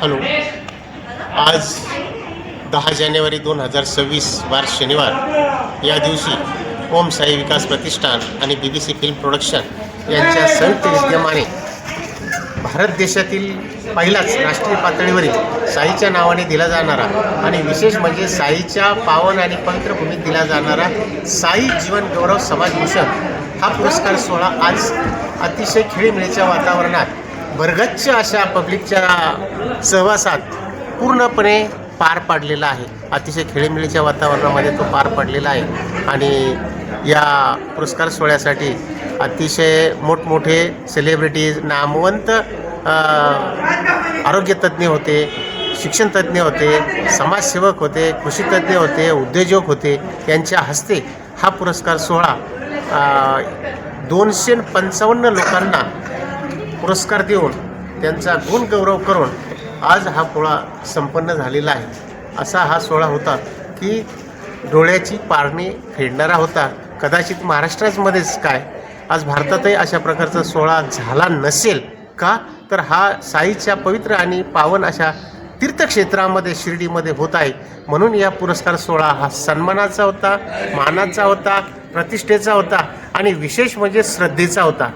Hello. आज दहा जानेवारी दोन हजार सव्वीस वार शनिवार. या दिवशी ओम साई विकास प्रतिष्ठान आणि B B C film production यांच्या संयुक्त विद्यमाने भारत देशातील पहिलाच राष्ट्रीय पातळीवरील साईच्या नावाने दिला जाणारा आणि विशेष म्हणजे साईच्या पावन आणि पवित्रभूमीत दिला जाणारा साई जीवन गौरव समाजभूषण हा पुरस्कार सोहळा आज अतिशय खेळीमेळीच्या वातावरणात भरगच्च अशा पब्लिकच्या सहवासात पूर्णपणे पार पाडलेला आहे. अतिशय खेळीमेळीच्या वातावरणामध्ये तो पार पाडलेला आहे. आणि या पुरस्कार सोहळ्यासाठी अतिशय मोठमोठे सेलिब्रिटीज नामवंत आरोग्यतज्ज्ञ होते शिक्षणतज्ज्ञ होते समाजसेवक होते कृषीतज्ज्ञ होते उद्योजक होते यांच्या हस्ते हा पुरस्कार सोहळा दोनशे पंचावन्न लोकांना पुरस्कार देऊन त्यांचा गुणगौरव करून आज हा पोळा संपन्न झालेला आहे. असा हा सोहळा होता की डोळ्याची पारणी फेडणारा होता. कदाचित महाराष्ट्रामध्येच काय? आज भारतातही अशा प्रकारचा सोहळा झाला नसेल का? तर हा साईच्या पवित्र आणि पावन अशा तीर्थक्षेत्रामध्ये शिर्डीमध्ये होत आहे. म्हणून या पुरस्कार सोहळा हा सन्मानाचा होता मानाचा होता प्रतिष्ठेचा होता आणि विशेष म्हणजे श्रद्धेचा होता.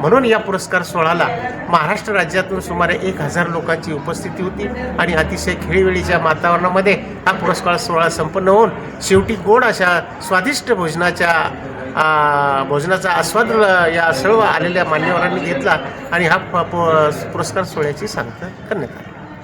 म्हणून या पुरस्कार सोहळ्याला महाराष्ट्र राज्यातून सुमारे एक हजार लोकांची उपस्थिती होती आणि अतिशय खेळीवेळीच्या वातावरणामध्ये हा पुरस्कार सोहळा संपन्न होऊन शेवटी गोड अशा स्वादिष्ट भोजनाच्या भोजनाचा आस्वाद या सर्व आलेल्या मान्यवरांनी घेतला आणि हा प- पुरस्कार सोहळ्याची सांगता करण्यात आली.